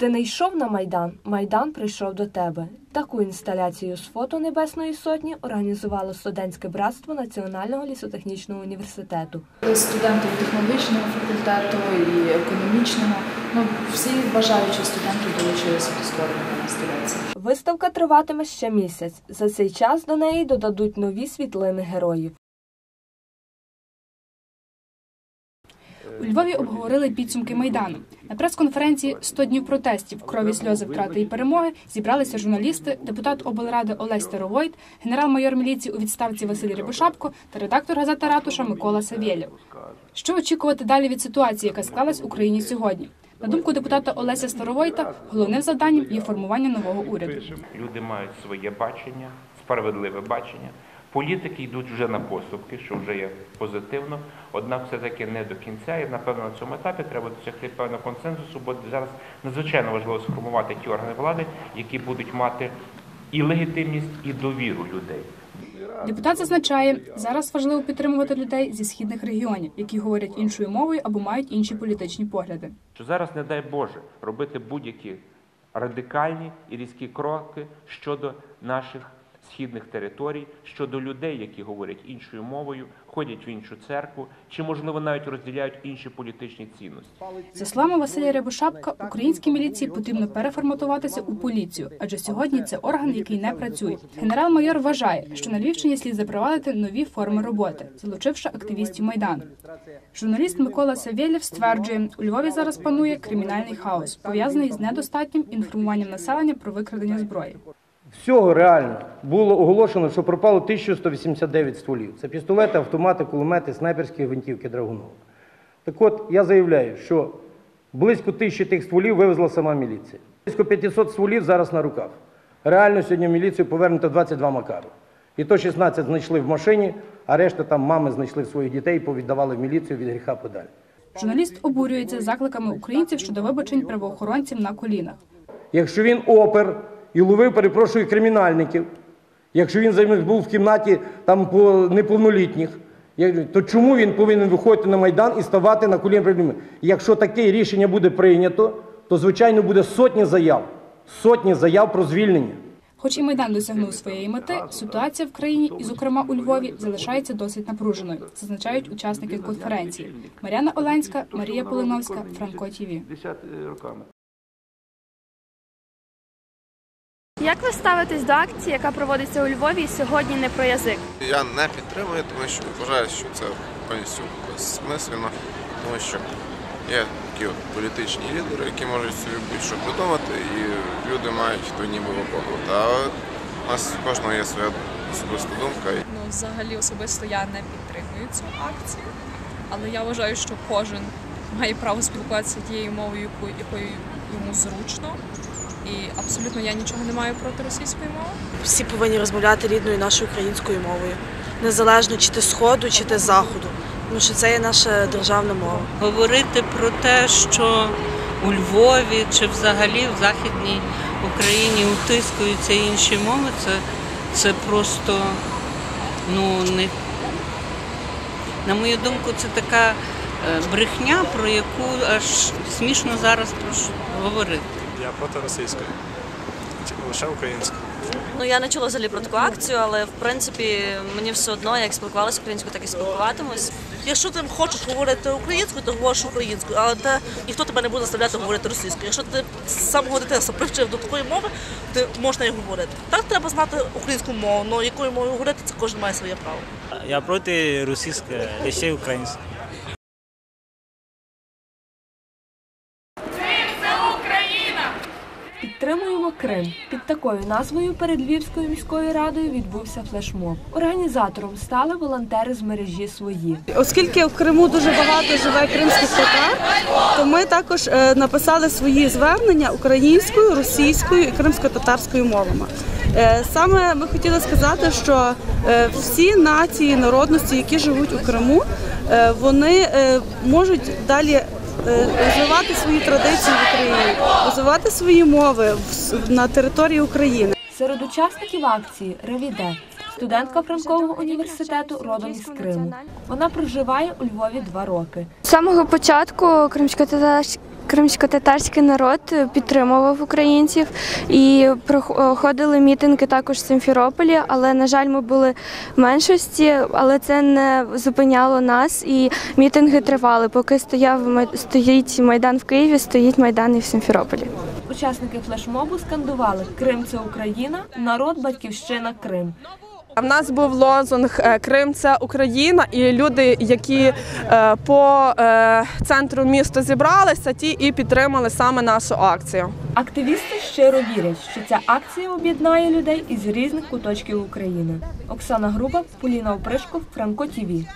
Ти не йшов на майдан, майдан прийшов до тебе. Таку інсталяцію з фото Небесної Сотні організувало студентське братство Національного лісотехнічного університету. студенти технологічного факультету і економічного. Ну, всі бажаючі студенти долучилися до створення інсталяції. Виставка триватиме ще місяць. За цей час до неї додадуть нові світлини героїв. У Львові обговорили підсумки майдану. На прес-конференції «100 днів протестів, крові, сльози, втрати і перемоги зібралися журналісти, депутат облради Олесь Старовойт, генерал-майор міліції у відставці Василь Рябошапко та редактор газети Ратуша Микола Савєлєв. Що очікувати далі від ситуації, яка склалась в Україні сьогодні? На думку депутата Олеся Старовойта, головним завданням є формування нового уряду. Люди мають своє бачення, справедливе бачення. Політики йдуть вже на поступки, що вже є позитивно. Однак, все-таки не до кінця. І напевно на цьому етапі треба досягти певного консенсусу, бо зараз надзвичайно важливо сформувати ті органи влади, які будуть мати і легітимність, і довіру людей. Депутат зазначає, зараз важливо підтримувати людей зі східних регіонів, які говорять іншою мовою або мають інші політичні погляди. Що зараз, не дай Боже, робити будь-які радикальні і різкі кроки щодо наших східних територій, щодо людей, які говорять іншою мовою, ходять в іншу церкву, чи можливо навіть розділяють інші політичні цінності. За словами Василя Рябошапка, українській міліції потрібно переформатуватися у поліцію, адже сьогодні це орган, який не працює. Генерал-майор вважає, що на Львівщині слід запровадити нові форми роботи, залучивши активістів майдану. Журналіст Микола Савєлєв стверджує, у Львові зараз панує кримінальний хаос, пов'язаний з недостатнім інформуванням населення про викрадення зброї. Всього реально було оголошено, що пропало 1189 стволів. Це пістолети, автомати, кулемети, снайперські гвинтівки Драгунова. Так от, я заявляю, що близько тисячі тих стволів вивезла сама міліція. Близько 500 стволів зараз на руках. Реально сьогодні в міліцію повернуто 22 макари. І то 16 знайшли в машині, а решта там мами знайшли своїх дітей і повіддавали в міліцію від гріха подалі. Журналіст обурюється закликами українців щодо вибачень правоохоронців на колінах. Якщо він опер і ловив, перепрошую, кримінальників, якщо він займив був в кімнаті там по неповнолітніх, то чому він повинен виходити на Майдан і ставати на коліна перед людьми? Якщо таке рішення буде прийнято, то звичайно буде сотні заяв, сотні заяв про звільнення. Хоч і майдан досягнув своєї мети, ситуація в країні, і, зокрема у Львові, залишається досить напруженою, зазначають учасники конференції. Мар'яна Оленська, Марія Полиновська, Франко ТІВІ. Як ви ставитесь до акції, яка проводиться у Львові сьогодні не про язик? Я не підтримую, тому що вважаю, що це повністю безсмислено, тому що є такі от політичні лідери, які можуть собі будь-що придумати, і люди мають то ніби виконувати. А у нас у кожного є своя особиста думка. Ну, взагалі особисто я не підтримую цю акцію, але я вважаю, що кожен має право спілкуватися тією мовою, якою йому зручно. І абсолютно я нічого не маю проти російської мови. всі повинні розмовляти рідною нашою українською мовою, незалежно чи ти сходу, чи ти заходу. Тому що це є наша державна мова. говорити про те, що у Львові чи взагалі в Західній Україні утискуються інші мови, це, це просто ну не на мою думку, це така е, брехня, про яку аж смішно зараз про що говорити. Проти російської, лише української. Ну я не чула взагалі про таку акцію, але в принципі мені все одно, як спілкувалася українською, так і спілкуватимусь. Якщо ти хочеш говорити українською, то говориш українською, але те ніхто тебе не буде заставляти говорити російською. Якщо ти з самого дитинства привчив до такої мови, ти можна її говорити. Так треба знати українську мову, але якою мовою говорити, це кожен має своє право. Я проти російської, лише української. Підтримуємо Крим. Під такою назвою перед Львівською міською радою відбувся флешмоб. Організатором стали волонтери з мережі свої. Оскільки в Криму дуже багато живе кримських татар, то ми також е, написали свої звернення українською, російською і кримсько-татарською мовами. Е, Саме ми хотіли сказати, що е, всі нації, народності, які живуть у Криму, вони можуть далі розвивати свої традиції в Україні, розвивати свої мови на території України. Серед учасників акції Ревіде студентка Франкового університету родом із Криму. Вона проживає у Львові два роки. З самого початку кримсько-татарський Кримсько-татарський народ підтримував українців і проходили мітинги також в Симферополі, але на жаль, ми були в меншості, але це не зупиняло нас. І мітинги тривали. Поки стояв стоїть майдан в Києві, стоїть майдан і в Симферополі. Учасники флешмобу скандували Крим це Україна, народ, батьківщина, Крим. В нас був лозунг е, Крим це Україна, і люди, які е, по е, центру міста зібралися, ті і підтримали саме нашу акцію. Активісти щиро вірять, що ця акція об'єднає людей із різних куточків України. Оксана Груба, Поліна Опришко, Франко ТІВІ.